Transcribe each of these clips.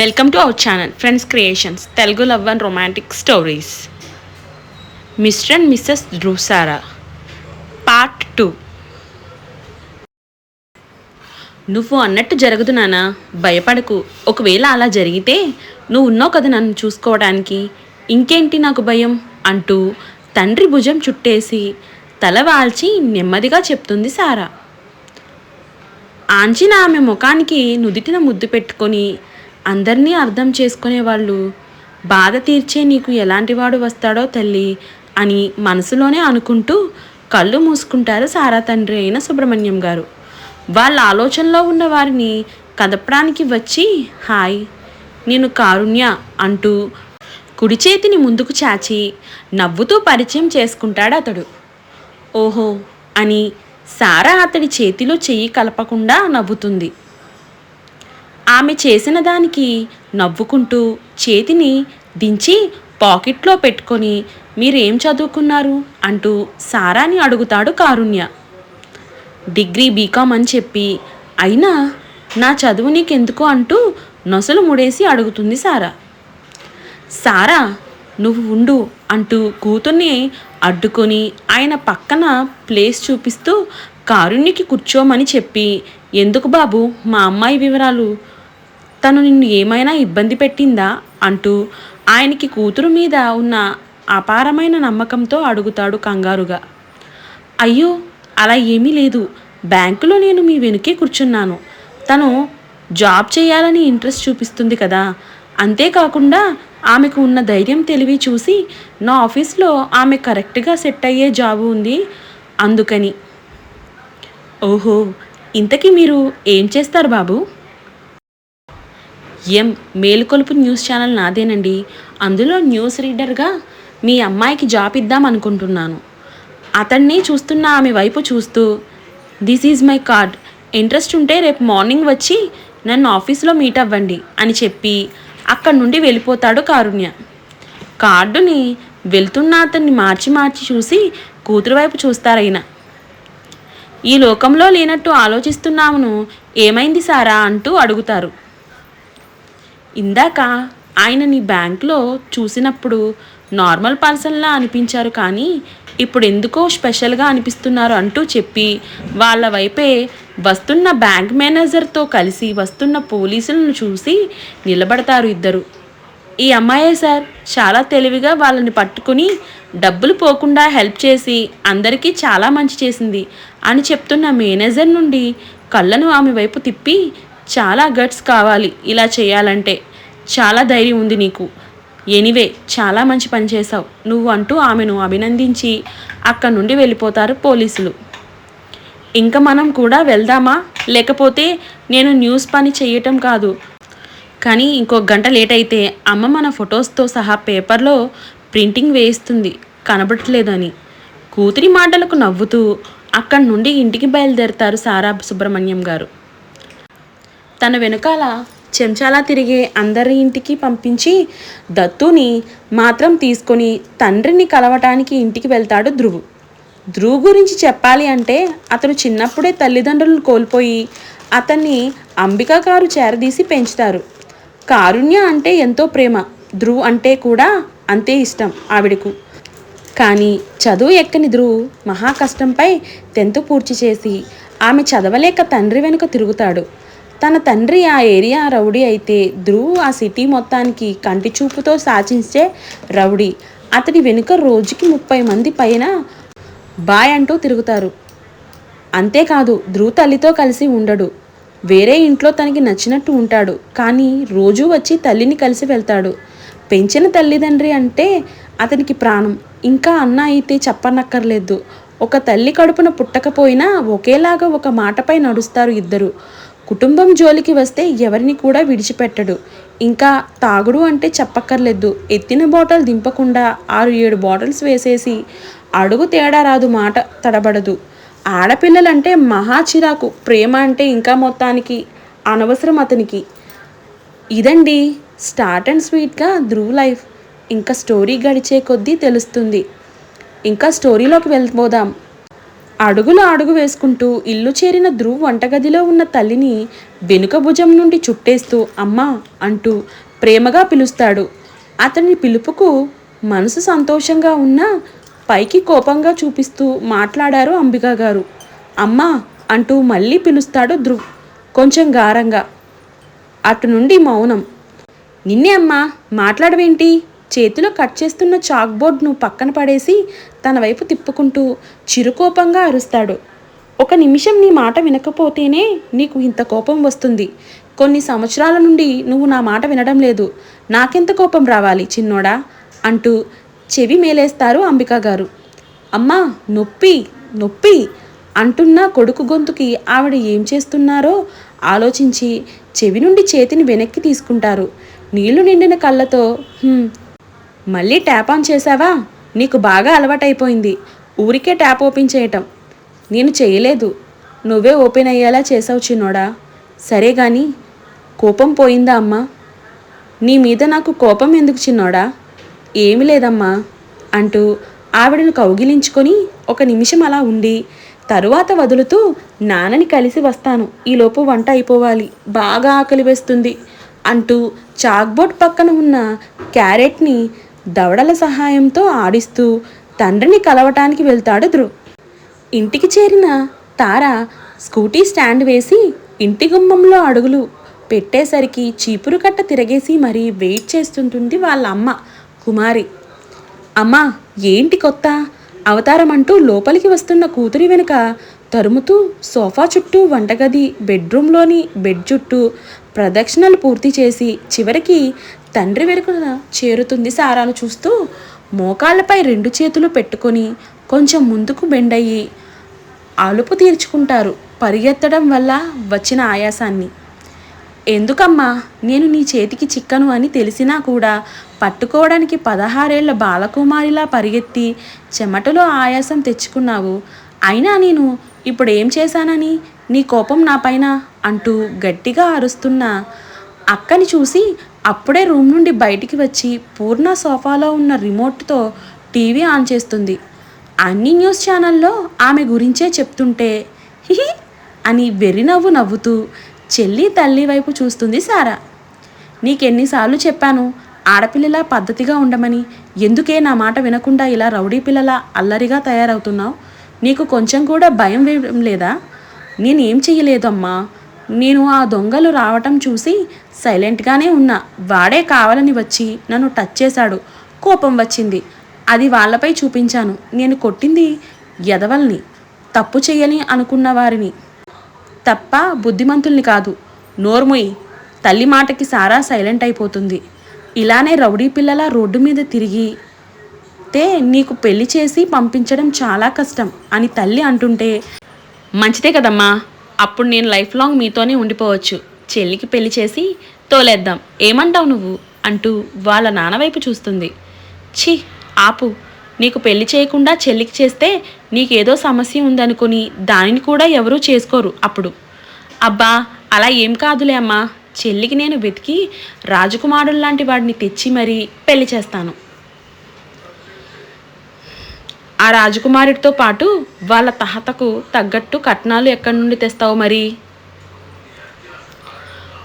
Welcome to our channel friends creations Telugu love and romantic stories Mr and Mrs ధ్రుసారా part two నువ్వు అన్నట్టు జరగదు నానా భయపడకు. ఒకవేళ అలా జరిగితే నువ్వు ఉన్నావు కదా నన్ను చూసుకోవడానికి. ఇంకేంటి నాకు భయం? అంటూ తండ్రి భుజం చుట్టేసి తల వాల్చి నెమ్మదిగా చెప్తుంది సారా. ఆంచిన ఆమె ముఖానికి నుదిటిన ముద్దు పెట్టుకొని అందరినీ అర్థం చేసుకునే వాళ్ళు. బాధ తీర్చే నీకు ఎలాంటి వాడు వస్తాడో తల్లి అని మనసులోనే అనుకుంటూ కళ్ళు మూసుకుంటారు సారా తండ్రి అయిన సుబ్రహ్మణ్యం గారు. వాళ్ళ ఆలోచనలో ఉన్న వారిని కదపడానికి వచ్చి హాయ్ నేను కారుణ్య అంటూ కుడి చేతిని ముందుకు చాచి నవ్వుతూ పరిచయం చేసుకుంటాడు అతడు. ఓహో అని సారా అతడి చేతిలో చెయ్యి కలపకుండా నవ్వుతుంది. ఆమె చేసిన దానికి నవ్వుకుంటూ చేతిని దించి పాకెట్లో పెట్టుకొని మీరేం చదువుకున్నారు? అంటూ సారాని అడుగుతాడు కారుణ్య. డిగ్రీ బీకామ్ అని చెప్పి. అయినా నా చదువు నీకెందుకు? అంటూ నొసలు ముడేసి అడుగుతుంది సారా. సారా నువ్వు ఉండు అంటూ కూతుర్ని అడ్డుకొని ఆయన పక్కన ప్లేస్ చూపిస్తూ కారుణ్యకి కూర్చోమని చెప్పి. ఎందుకు బాబు? మా అమ్మాయి వివరాలు తను నిన్ను ఏమైనా ఇబ్బంది పెట్టిందా? అంటూ ఆయనకి కూతురు మీద ఉన్న అపారమైన నమ్మకంతో అడుగుతాడు కంగారుగా. అయ్యో అలా ఏమీ లేదు. బ్యాంకులో నేను మీ వెనుకే కూర్చున్నాను. తను జాబ్ చేయాలని ఇంట్రెస్ట్ చూపిస్తుంది కదా. అంతేకాకుండా ఆమెకు ఉన్న ధైర్యం తెలివి చూసి నా ఆఫీస్లో ఆమె కరెక్ట్గా సెట్ అయ్యే జాబు ఉంది అందుకని. ఓహో ఇంతకీ మీరు ఏం చేస్తారు బాబు? ఎం మేలుకొలుపు న్యూస్ ఛానల్ నాదేనండి. అందులో న్యూస్ రీడర్గా మీ అమ్మాయికి జాబ్ ఇద్దాం అనుకుంటున్నాను. అతన్ని చూస్తున్న ఆమె వైపు చూస్తూ this is my card. Interest ఉంటే రేపు మార్నింగ్ వచ్చి నన్ను ఆఫీస్లో మీట్ అవ్వండి అని చెప్పి అక్కడి నుండి వెళ్ళిపోతాడు కారుణ్య. కార్డుని వెళ్తున్న అతన్ని మార్చి మార్చి చూసి కూతురు వైపు చూస్తారైనా ఈ లోకంలో లేనట్టు ఆలోచిస్తున్నామును ఏమైంది సారా? అంటూ అడుగుతారు. ఇందాక ఆయన నీ బ్యాంక్లో చూసినప్పుడు నార్మల్ పర్సన్లా అనిపించారు కానీ ఇప్పుడు ఎందుకో స్పెషల్గా అనిపిస్తున్నారు అంటూ చెప్పి వాళ్ళ వైపే వస్తున్న బ్యాంక్ మేనేజర్తో కలిసి వస్తున్న పోలీసులను చూసి నిలబడతారు ఇద్దరు. ఈ అమ్మాయే సార్ చాలా తెలివిగా వాళ్ళని పట్టుకుని డబ్బులు పోకుండా హెల్ప్ చేసి అందరికీ చాలా మంచి చేసింది అని చెప్తున్న మేనేజర్ నుండి కళ్ళను ఆమె వైపు తిప్పి చాలా గట్స్ కావాలి ఇలా చేయాలంటే. చాలా ధైర్యం ఉంది నీకు. ఎనివే చాలా మంచి పని చేశావు. నువ్వు అంటూ ఆమెను అభినందించి అక్కడి నుండి వెళ్ళిపోతారు పోలీసులు. ఇంకా మనం కూడా వెళ్దామా? లేకపోతే నేను న్యూస్ పని చేయటం కాదు. కానీ ఇంకో గంట లేట్ అయితే అమ్మ మన ఫొటోస్తో సహా పేపర్లో ప్రింటింగ్ వేయిస్తుంది. కనబడట్లేదని. కూతురి మాటలకు నవ్వుతూ అక్కడి నుండి ఇంటికి బయలుదేరతారు సారా సుబ్రహ్మణ్యం గారు. తన వెనుకాల చెంచాలా తిరిగే అందరి ఇంటికి పంపించి దత్తుని మాత్రం తీసుకొని తండ్రిని కలవటానికి ఇంటికి వెళ్తాడు ధ్రువు. ధ్రువు గురించి చెప్పాలి అంటే అతను చిన్నప్పుడే తల్లిదండ్రులను కోల్పోయి అతన్ని అంబికా కారు చేరదీసి పెంచుతారు. కారుణ్య అంటే ఎంతో ప్రేమ ధ్రువ్ అంటే కూడా అంతే ఇష్టం ఆవిడకు. కానీ చదువు ఎక్కని ధ్రువ్ మహా కష్టంపై టెన్త్ పూర్తి చేసి ఆమె చదవలేక తండ్రి వెనుక తిరుగుతాడు. తన తండ్రి ఆ ఏరియా రౌడీ అయితే ధ్రువ్ ఆ సిటీ మొత్తానికి కంటి చూపుతో సాచించే రౌడీ. అతడి వెనుక రోజుకి ముప్పై మంది పైన బాయ్ అంటూ తిరుగుతారు. అంతేకాదు ధ్రువ్ తల్లితో కలిసి ఉండడు. వేరే ఇంట్లో తనకి నచ్చినట్టు ఉంటాడు. కానీ రోజూ వచ్చి తల్లిని కలిసి వెళ్తాడు. పెంచిన తల్లిదండ్రి అంటే అతనికి ప్రాణం. ఇంకా అన్న అయితే చెప్పనక్కర్లేదు. ఒక తల్లి కడుపున పుట్టకపోయినా ఒకేలాగా ఒక మాటపై నడుస్తారు ఇద్దరు. కుటుంబం జోలికి వస్తే ఎవరిని కూడా విడిచిపెట్టడు. ఇంకా తాగుడు అంటే చెప్పక్కర్లేదు. ఎత్తిన బాటిల్ దింపకుండా ఆరు ఏడు బాటిల్స్ వేసేసి అడుగు తేడా రాదు మాట తడబడదు. ఆడపిల్లలంటే మహా చిరాకు. ప్రేమ అంటే ఇంకా మొత్తానికి అనవసరం అతనికి. ఇదండి స్టార్ట్ అండ్ స్వీట్గా ధ్రువ్ లైఫ్. ఇంకా స్టోరీ గడిచే కొద్దీ తెలుస్తుంది. ఇంకా స్టోరీలోకి వెళ్ళిపోదాం అడుగులు అడుగు వేసుకుంటూ ఇల్లు చేరిన ధ్రువ్ వంటగదిలో ఉన్న తల్లిని వెనుక భుజం నుండి చుట్టేస్తూ అమ్మా అంటూ ప్రేమగా పిలుస్తాడు. అతని పిలుపుకు మనసు సంతోషంగా ఉన్నా పైకి కోపంగా చూపిస్తూ మాట్లాడారు అంబిక గారు. అమ్మా అంటూ మళ్ళీ పిలుస్తాడు ధ్రువ్ కొంచెం గారంగా. అటు నుండి మౌనం. నిన్నే అమ్మా మాట్లాడవేంటి? చేతిలో కట్ చేస్తున్న చాక్ బోర్డ్ను పక్కన పడేసి తన వైపు తిప్పుకుంటూ చిరుకోపంగా అరుస్తాడు. ఒక నిమిషం నీ మాట వినకపోతేనే నీకు ఇంత కోపం వస్తుంది. కొన్ని సంవత్సరాల నుండి నువ్వు నా మాట వినడం లేదు. నాకెంత కోపం రావాలి చిన్నోడా? అంటూ చెవి మేలేస్తారు అంబిక గారు. అమ్మా నొప్పి నొప్పి! అంటున్న కొడుకు గొంతుకి ఆవిడ ఏం చేస్తున్నారో ఆలోచించి చెవి నుండి చేతిని వెనక్కి తీసుకుంటారు. నీళ్ళు నిండిన కళ్ళతో మళ్ళీ ట్యాప్ ఆన్ చేసావా నీకు బాగా అలవాటైపోయింది. ఊరికే ట్యాప్ ఓపెన్ చేయటం. నేను చేయలేదు. నువ్వే ఓపెన్ అయ్యేలా చేసావు చిన్నోడా. సరే గాని కోపం పోయిందా అమ్మా? నీ మీద నాకు కోపం ఎందుకు చిన్నోడా? ఏమి లేదమ్మా అంటూ ఆవిడను కౌగిలించుకొని ఒక నిమిషం అలా ఉండి తరువాత వదులుతూ నాన్నని కలిసి వస్తాను. ఈలోపు వంట అయిపోవాలి. బాగా ఆకలి వేస్తుంది అంటూ చాక్బోర్డ్ పక్కన ఉన్న క్యారెట్ని దవడల సహాయంతో ఆడిస్తూ తండ్రిని కలవటానికి వెళ్తాడు ధ్రువ్. ఇంటికి చేరిన తార స్కూటీ స్టాండ్ వేసి ఇంటి గుమ్మంలో అడుగులు పెట్టేసరికి చీపురు కట్ట తిరగేసి మరీ వెయిట్ చేస్తుంటుంది వాళ్ళ అమ్మ కుమారి. అమ్మా ఏంటి కొత్త? అవతారం అంటూ లోపలికి వస్తున్న కూతురి వెనుక తరుముతూ సోఫా చుట్టూ వంటగది బెడ్రూమ్లోని బెడ్ చుట్టూ ప్రదక్షిణలు పూర్తి చేసి చివరికి తండ్రి వెనుకన చేరుతుంది సారాను చూస్తూ మోకాళ్ళపై రెండు చేతులు పెట్టుకొని కొంచెం ముందుకు బెండయ్యి అలుపు తీర్చుకుంటారు. పరిగెత్తడం వల్ల వచ్చిన ఆయాసాన్ని. ఎందుకమ్మా నేను నీ చేతికి చిక్కను అని తెలిసినా కూడా పట్టుకోవడానికి పదహారేళ్ళ బాలకుమారిలా పరిగెత్తి చెమటలో ఆయాసం తెచ్చుకున్నావు. అయినా నేను ఇప్పుడు ఏం చేశానని నీ కోపం నాపైన అంటూ గట్టిగా అరుస్తున్న అక్కని చూసి అప్పుడే రూమ్ నుండి బయటికి వచ్చి పూర్ణ సోఫాలో ఉన్న రిమోట్తో టీవీ ఆన్ చేస్తుంది. అన్ని న్యూస్ ఛానల్లో ఆమె గురించే చెప్తుంటే హిహి అని వెర్రినవ్వు నవ్వుతూ చెల్లి తల్లి వైపు చూస్తుంది సారా. నీకెన్నిసార్లు చెప్పాను ఆడపిల్లలా పద్ధతిగా ఉండమని. ఎందుకే నా మాట వినకుండా ఇలా రౌడీ పిల్లలా అల్లరిగా తయారవుతున్నావు? నీకు కొంచెం కూడా భయం వేయడం లేదా? నేనేం చెయ్యలేదమ్మా. నేను ఆ దొంగలు రావటం చూసి సైలెంట్గానే ఉన్నా. వాడే కావాలని వచ్చి నన్ను టచ్ చేశాడు. కోపం వచ్చింది. అది వాళ్ళపై చూపించాను. నేను కొట్టింది ఎదవల్ని తప్పు చెయ్యని అనుకున్న వారిని. తప్ప బుద్ధిమంతుల్ని కాదు. నోర్ముయ్ తల్లి మాటకి సారా సైలెంట్ అయిపోతుంది. ఇలానే రౌడీ పిల్లల రోడ్డు మీద తిరిగి తే నీకు పెళ్ళి చేసి పంపించడం చాలా కష్టం అని తల్లి అంటుంటే మంచిదే కదమ్మా. అప్పుడు నేను లైఫ్ లాంగ్ మీతోనే ఉండిపోవచ్చు. చెల్లికి పెళ్ళి చేసి తోలేద్దాం. ఏమంటావు నువ్వు? అంటూ వాళ్ళ నాన్న వైపు చూస్తుంది. ఛీ ఆపు. నీకు పెళ్ళి చేయకుండా చెల్లికి చేస్తే నీకేదో సమస్య ఉందనుకుని దానిని కూడా ఎవరూ చేసుకోరు అప్పుడు. అబ్బా అలా ఏం కాదులే అమ్మా. చెల్లికి నేను వెతికి రాజకుమారుడు లాంటి వాడిని తెచ్చి మరీ పెళ్ళి చేస్తాను. ఆ రాజకుమారుడితో పాటు వాళ్ళ తహతకు తగ్గట్టు కట్నాలు ఎక్కడి నుండి తెస్తావు మరి?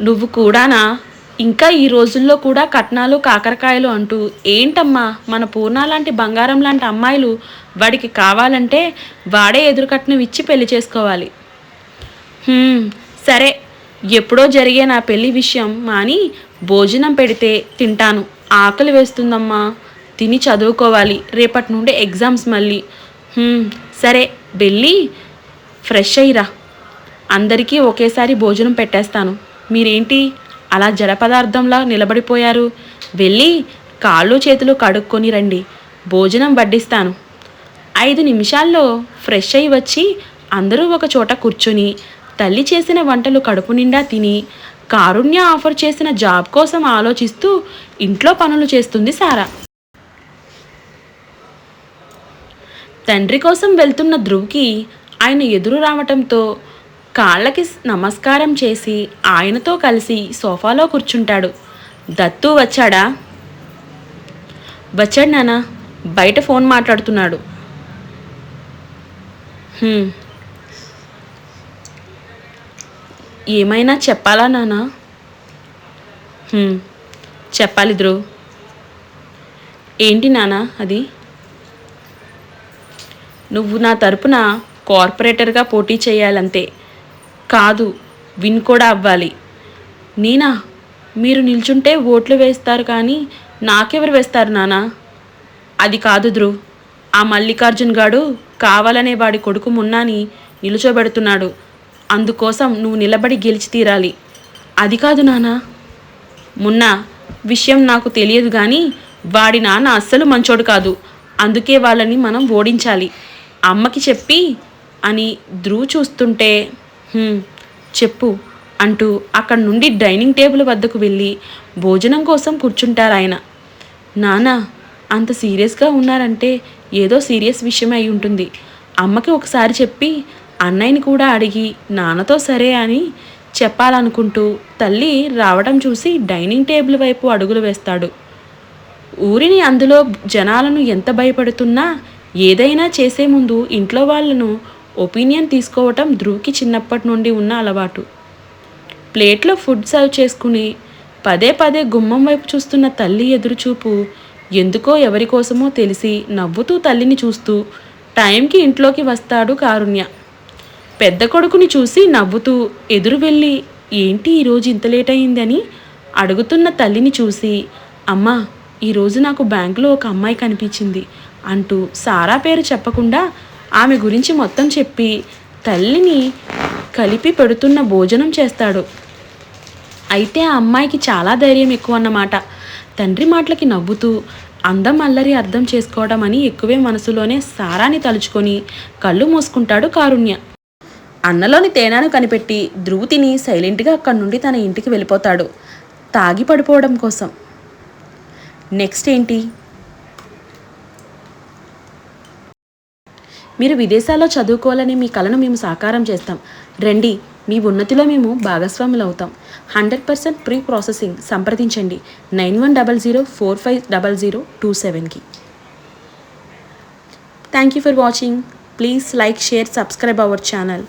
నువ్వు కూడానా? ఇంకా ఈ రోజుల్లో కూడా కట్నాలు కాకరకాయలు అంటూ ఏంటమ్మా? మన పూర్ణ లాంటి బంగారం లాంటి అమ్మాయిలు వాడికి కావాలంటే వాడే ఎదురు కట్నం ఇచ్చి పెళ్ళి చేసుకోవాలి. సరే. ఎప్పుడో జరిగే నా పెళ్ళి విషయం మాని భోజనం పెడితే తింటాను. ఆకలి వేస్తుందమ్మా. తిని చదువుకోవాలి. రేపటి నుండి ఎగ్జామ్స్ మళ్ళీ. సరే వెళ్ళి ఫ్రెష్ అయ్యిరా. అందరికీ ఒకేసారి భోజనం పెట్టేస్తాను. మీరేంటి? అలా జడ పదార్థంలా నిలబడిపోయారు. వెళ్ళి కాళ్ళు చేతులు కడుక్కొని రండి. భోజనం వడ్డిస్తాను. ఐదు నిమిషాల్లో ఫ్రెష్ అయి వచ్చి అందరూ ఒక చోట కూర్చొని తల్లి చేసిన వంటలు కడుపు నిండా తిని కారుణ్య ఆఫర్ చేసిన జాబ్ కోసం ఆలోచిస్తూ ఇంట్లో పనులు చేస్తుంది సారా. తండ్రి కోసం వెళ్తున్న ధ్రువ్కి ఆయన ఎదురు రావటంతో కాళ్ళకి నమస్కారం చేసి ఆయనతో కలిసి సోఫాలో కూర్చుంటాడు. దత్తు వచ్చాడా? వచ్చాడు నాన్న బయట ఫోన్ మాట్లాడుతున్నాడు. ఏమైనా చెప్పాలా నాన్న చెప్పాలి ధ్రువ్. ఏంటి నాన్న అది? నువ్వు నా తరపున కార్పొరేటర్గా పోటీ చేయాలంతే. కాదు విన్ కూడా అవ్వాలి. నేనా మీరు నిల్చుంటే ఓట్లు వేస్తారు కానీ నాకెవరు వేస్తారు నానా? అది కాదు ధ్రువ్ ఆ మల్లికార్జున్ గాడు కావాలనే వాడి కొడుకు మున్నాని నిలుచోబెడుతున్నాడు. అందుకోసం నువ్వు నిలబడి గెలిచి తీరాలి. అది కాదు నానా. మున్నా విషయం నాకు తెలియదు కానీ వాడి నాన్న అస్సలు మంచోడు కాదు. అందుకే వాళ్ళని మనం ఓడించాలి. అమ్మకి చెప్పి అని ధ్రువ్ చూస్తుంటే చెప్పు అంటూ అక్కడ నుండి డైనింగ్ టేబుల్ వద్దకు వెళ్ళి భోజనం కోసం కూర్చుంటారు ఆయన. నానా అంత సీరియస్గా ఉన్నారంటే ఏదో సీరియస్ విషయం అయి ఉంటుంది. అమ్మకి ఒకసారి చెప్పి అన్నయ్యని కూడా అడిగి నాన్నతో సరే అని చెప్పాలనుకుంటూ తల్లి రావడం చూసి డైనింగ్ టేబుల్ వైపు అడుగులు వేస్తాడు. ఊరిని అందులో జనాలను ఎంత భయపడుతున్నా ఏదైనా చేసే ముందు ఇంట్లో వాళ్ళను ఒపీనియన్ తీసుకోవటం ధ్రువ్కి చిన్నప్పటి నుండి ఉన్న అలవాటు. ప్లేట్లో ఫుడ్ సర్వ్ చేసుకుని పదే పదే గుమ్మం వైపు చూస్తున్న తల్లి ఎదురుచూపు ఎందుకో ఎవరి కోసమో తెలిసి నవ్వుతూ తల్లిని చూస్తూ టైంకి ఇంట్లోకి వస్తాడు కారుణ్య. పెద్ద కొడుకుని చూసి నవ్వుతూ ఎదురు వెళ్ళి ఏంటి ఈరోజు ఇంత లేట్ అయిందని అడుగుతున్న తల్లిని చూసి అమ్మా ఈరోజు నాకు బ్యాంకులో ఒక అమ్మాయి కనిపించింది. అంటూ సారా పేరు చెప్పకుండా ఆమె గురించి మొత్తం చెప్పి తల్లిని కలిపి పెడుతున్న భోజనం చేస్తాడు. అయితే ఆ అమ్మాయికి చాలా ధైర్యం ఎక్కువ అన్నమాట తండ్రి మాటలకి నవ్వుతూ అందం అల్లరి అర్థం చేసుకోవడం అని ఎక్కువే మనసులోనే సారాని తలుచుకొని కళ్ళు మూసుకుంటాడు కారుణ్య. అన్నలోని తేనాను కనిపెట్టి ధ్రువు తిని సైలెంట్గా అక్కడి నుండి తన ఇంటికి వెళ్ళిపోతాడు. తాగి పడిపోవడం కోసం. నెక్స్ట్ ఏంటి? మీరు విదేశాల్లో చదువుకోవాలని మీ కలను మేము సాకారం చేస్తాం. రండి మీ ఉన్నతిలో మేము భాగస్వాములు అవుతాం. హండ్రెడ్ పర్సెంట్ ప్రీ ప్రాసెసింగ్ సంప్రదించండి. Nine one double zero four five double zero two సెవెన్కి. Thank you for watching. Please like share subscribe our channel.